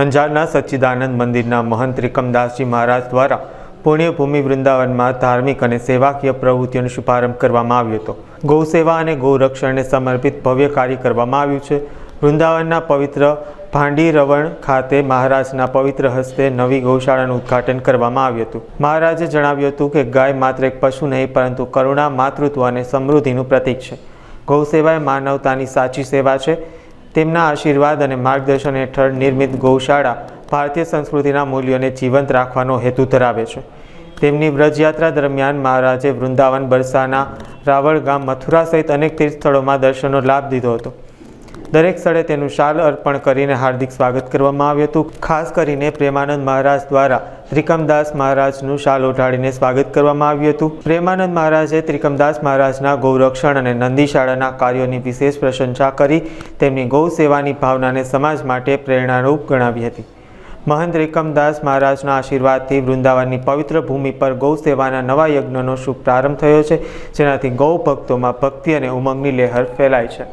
અંજારના સચ્ચિદાનંદ મંદિરના મહંત ત્રિકમદાસજી મહારાજ દ્વારા પુણ્યભૂમિ વૃંદાવનમાં ધાર્મિક અને સેવાકીય પ્રવૃત્તિઓનો શુભારંભ કરવામાં આવ્યો હતો. ગૌસેવા અને ગૌરક્ષણને સમર્પિત ભવ્ય કાર્ય કરવામાં આવ્યું છે. વૃંદાવનના પવિત્ર ભાંડી રવણ ખાતે મહારાજના પવિત્ર હસ્તે નવી ગૌશાળાનું ઉદ્ઘાટન કરવામાં આવ્યું હતું. મહારાજે જણાવ્યું હતું કે ગાય માત્ર એક પશુ નહીં, પરંતુ કરુણા, માતૃત્વ અને સમૃદ્ધિનું પ્રતીક છે. ગૌસેવા એ માનવતાની સાચી સેવા છે. તેમના આશીર્વાદ અને માર્ગદર્શન હેઠળ નિર્મિત ગૌશાળા ભારતીય સંસ્કૃતિના મૂલ્યોને જીવંત રાખવાનો હેતુ ધરાવે છે. તેમની વ્રજયાત્રા દરમિયાન મહારાજે વૃંદાવન, બરસાના, રાવળ ગામ, મથુરા સહિત અનેક તીર્થ સ્થળોમાં દર્શનનો લાભ લીધો હતો. દરેક સ્થળે તેનું શાલ અર્પણ કરીને હાર્દિક સ્વાગત કરવામાં આવ્યું હતું. ખાસ કરીને પ્રેમાનંદ મહારાજ દ્વારા ત્રિકમદાસ મહારાજનું શાલ ઓઢાડીને સ્વાગત કરવામાં આવ્યું હતું. પ્રેમાનંદ મહારાજે ત્રિકમદાસ મહારાજના ગૌરક્ષણ અને નંદીશાળાના કાર્યોની વિશેષ પ્રશંસા કરી તેમની ગૌ સેવાની ભાવનાને સમાજ માટે પ્રેરણારૂપ ગણાવી હતી. મહંત રેકમદાસ મહારાજના આશીર્વાદથી વૃંદાવનની પવિત્ર ભૂમિ પર ગૌ સેવાના નવા યજ્ઞનો શુભ પ્રારંભ થયો છે, જેનાથી ગૌ ભક્તોમાં ભક્તિ અને ઉમંગની લહેર ફેલાય છે.